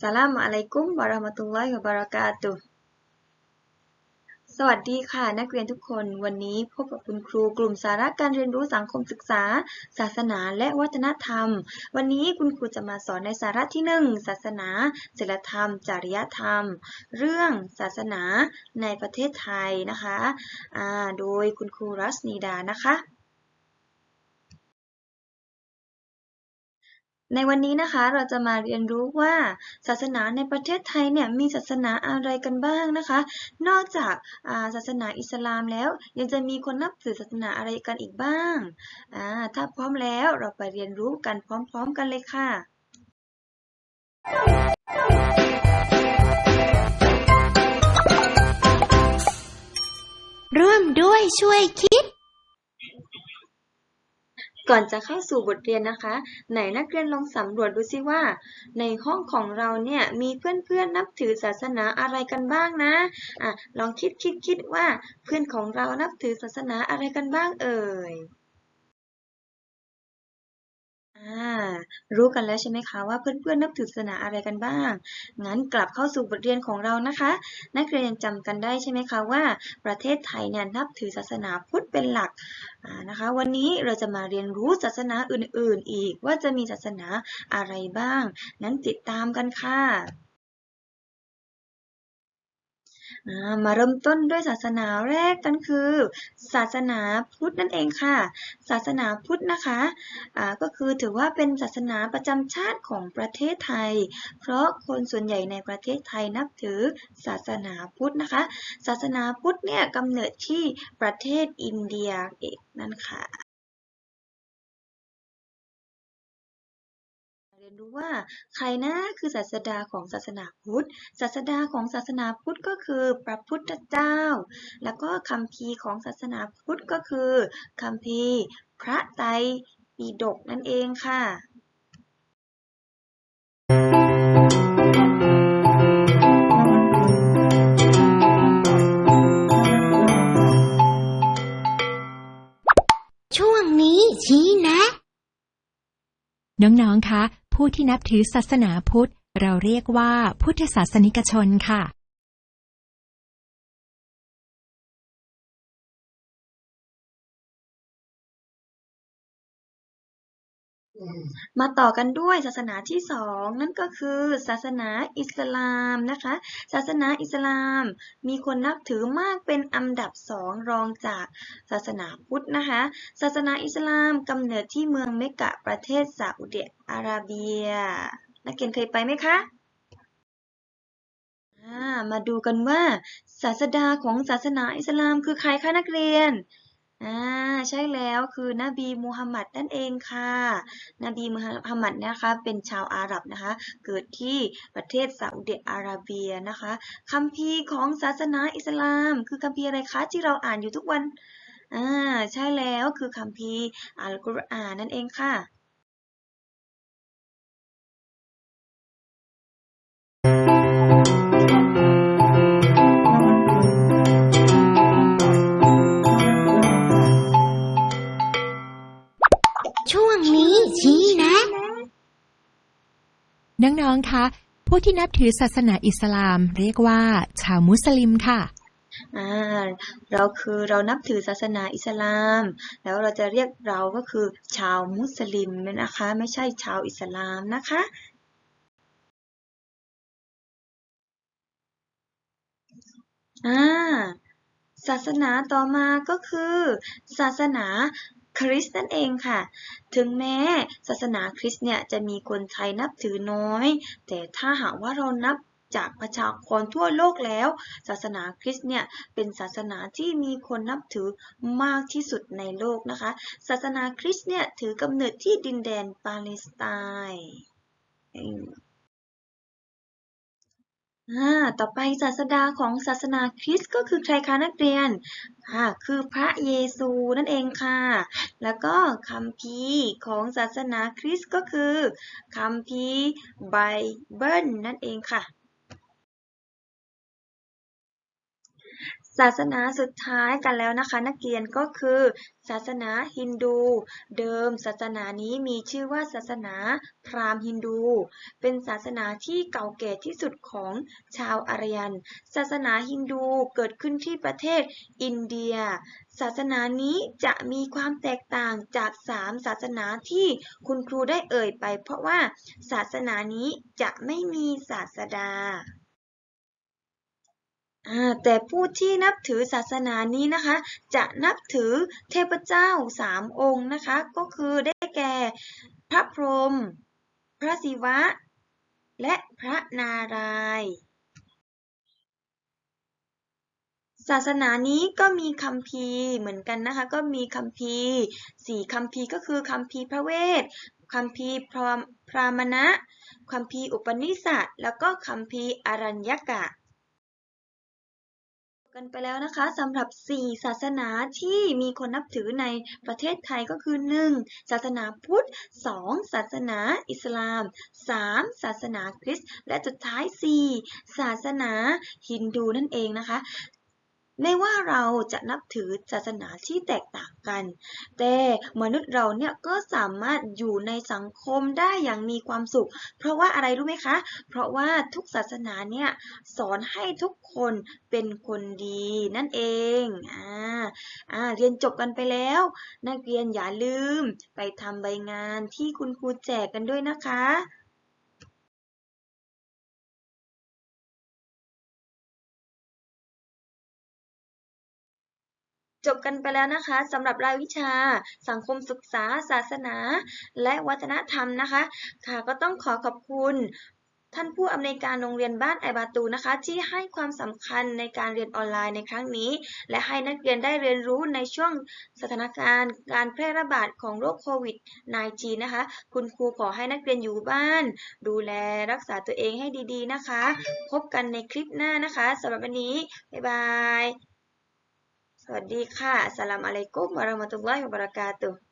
สลามอะลัยกุมวะราะมะตุลลอฮิวะบะเราะกาตุสวัสดีค่ะ นักเรียนทุกคนวันนี้พบกับคุณครูกลุ่มสาระการเรียนรู้สังคมศึกษา ศาสนาและวัฒนธรรม วันนี้คุณครูจะมาสอนในสาระที่หนึ่งศาสนาศีลธรรม จริยธรรม เรื่องศาสนาในประเทศไทยนะคะ โดยคุณครูรัสนีดานะคะ ในวันนี้นะคะเราจะมาเรียนรู้ว่าศาสนาในประเทศไทยเนี่ยมีศาสนาอะไรกันบ้างนะคะ นอกจากาศาสนาอิสลามแล้ว ยังจะมีคนนับถือศาสนาอะไรกันอีกบ้างาถ้าพร้อมแล้วเราไปเรียนรู้กันพร้อม ๆ กันเลยค่ะร่วมด้วยช่วยคิด ก่อนจะเข้าสู่บทเรียนนะคะ ไหนนักเรียนลองสำรวจดูสิว่า ในห้องของเราเนี่ยมีเพื่อนๆนับถือศาสนาอะไรกันบ้างนะอะลองคิดคิดคิดว่าเพื่อนของเรานับถือศาสนาอะไรกันบ้างเอ่ย อ่ารู้กันแล้วใช่ไหมคะว่าเพื่อนๆนับถือศาสนาอะไรกันบ้าง งั้นกลับเข้าสู่บทเรียนของเรานะคะ นักเรียนยังจำกันได้ใช่ไหมคะว่า ประเทศไทยเนี่ยนับถือศาสนาพุทธเป็นหลักนะคะ วันนี้เราจะมาเรียนรู้ศาสนาอื่นๆ อีกว่าจะมีศาสนาอะไรบ้าง งั้นติดตามกันค่ะ มาเริ่มต้นด้วยศาสนาแรกกันคือ ศาสนาพุทธนั่นเองค่ะ ศาสนาพุทธนะคะอ่าก็คือถือว่าเป็นศาสนาประจำชาติของประเทศไทย เพราะคนส่วนใหญ่ในประเทศไทยนับถือศาสนาพุทธนะคะ ศาสนาพุทธเนี่ยกำเนิดที่ประเทศอินเดียเองนั่นค่ะ รียนรู้ว่าใครนะคือศาสดาของศาสนาพุทธ ศาสดาของศาสนาพุทธก็คือพระพุทธเจ้า แล้วก็คัมภีร์ของศาสนาพุทธก็คือคัมภีร์พระไตรปิฎกนั่นเองค่ะช่วงนี้ชี้แนะ น้อง ๆ คะ ผู้ที่นับถือศาสนาพุทธ เราเรียกว่าพุทธศาสนิกชนค่ะ มาต่อกันด้วยศาสนาที่สองนั่นก็คือศาสนาอิสลามนะคะ ศาสนาอิสลาม มีคนนับถือมากเป็นอันดับสองรองจากศาสนาพุทธนะคะ ศาสนาอิสลามกำเนิดที่เมืองเมกะประเทศซาอุดิอาระเบีย นักเรียนเคยไปไหมคะมาดูกันว่าศาสดาของศาสนาอิสลามคือใครคะนักเรียน อ่าใช่แล้วคือนบีมูฮัมหมัดนั่นเองค่ะ นบีมูฮัมหมัดนะคะเป็นชาวอาหรับนะคะ เกิดที่ประเทศซาอุดิอาระเบียนะคะคัมภีร์ของศาสนาอิสลาม คือคัมภีร์อะไรคะที่เราอ่านอยู่ทุกวันอ่าใช่แล้วคือคัมภีร์อัลกุรอานนั่นเองค่ะ น้องๆคะผู้ที่นับถือศาสนาอิสลาม เรียกว่า ชาวมุสลิมค่ะอ่าเราคือเรานับถือศาสนาอิสลาม แล้วเราจะเรียกเราก็คือชาวมุสลิมนะคะ ไม่ใช่ชาวอิสลามนะคะ อ่า ศาสนาต่อมาก็คือ ศาสนา คริสต์นั่นเองค่ะ ถึงแม้ศาสนาคริสต์เนี่ยจะมีคนไทยนับถือน้อย แต่ถ้าหากว่าเรานับจากประชากรทั่วโลกแล้ว ศาสนาคริสต์เนี่ยเป็นศาสนาที่มีคนนับถือมากที่สุดในโลกนะคะ ศาสนาคริสต์เนี่ยถือกำเนิดที่ดินแดนปาเลสไตน์ อ่าต่อไปศาสดาของศาสนาคริสต์ก็คือใครคะนักเรียนค่ะคือพระเยซูนั่นเองค่ะ แล้วก็คัมภีร์ของศาสนาคริสต์ก็คือคัมภีร์ไบเบิลนั่นเองค่ะ ศาสนาสุดท้ายกันแล้วนะคะ นักเรียนก็คือ ศาสนาฮินดู เดิมศาสนานี้มีชื่อว่าศาสนาพราหมณ์ฮินดู เป็นศาสนาที่เก่าแก่ที่สุดของชาวอารยัน ศาสนาฮินดูเกิดขึ้นที่ประเทศอินเดีย ศาสนานี้จะมีความแตกต่างจากสามศาสนาที่คุณครูได้เอ่ยไป เพราะว่าศาสนานี้จะไม่มีศาสดา แต่ผู้ที่นับถือศาสนานี้นะคะ จะนับถือเทพเจ้าสามองค์นะคะ ก็คือได้แก่พระพรหมพระศิวะ และพระนารายณ์ศาสนานี้ก็มีคัมภีร์เหมือนกันนะคะ ก็มีคัมภีร์สี่คัมภีร์ก็คือคัมภีร์พระเวทคัมภีร์พรหมพรามณะคัมภีร์อุปนิสัตแล้วก็คัมภีร์อรัญญกะ กันไปแล้วนะคะสำหรับ 4 ศาสนาที่มีคนนับถือในประเทศไทยก็คือ 1. ศาสนาพุทธ 2. ศาสนาอิสลาม 3. ศาสนาคริสต์และสุดท้าย 4. ศาสนาฮินดูนั่นเองนะคะ ไม่ว่าเราจะนับถือศาสนาที่แตกต่างกัน แต่มนุษย์เราเนี่ยก็สามารถอยู่ในสังคมได้อย่างมีความสุข เพราะว่าอะไรรู้ไหมคะ เพราะว่าทุกศาสนาเนี่ยสอนให้ทุกคนเป็นคนดีนั่นเองอ่าอ่าเรียนจบกันไปแล้ว นักเรียนอย่าลืม ไปทำใบงานที่คุณครูแจกกันด้วยนะคะ จบกันไปแล้วนะคะสำหรับรายวิชา สังคมศึกษา ศาสนา และวัฒนธรรมนะคะ ค่ะก็ต้องขอขอบคุณท่านผู้อำนวยการโรงเรียนบ้านไอบาตูนะคะ ที่ให้ความสำคัญในการเรียนออนไลน์ในครั้งนี้ และให้นักเรียนได้เรียนรู้ในช่วงสถานการณ์ การแพร่ระบาดของโรคโควิด -19 นะคะ คุณครูขอให้นักเรียนอยู่บ้าน ดูแลรักษาตัวเองให้ดีๆนะคะ พบกันในคลิปหน้านะคะสำหรับวันนี้ บ๊ายบาย สวัสดีค่ะอัสส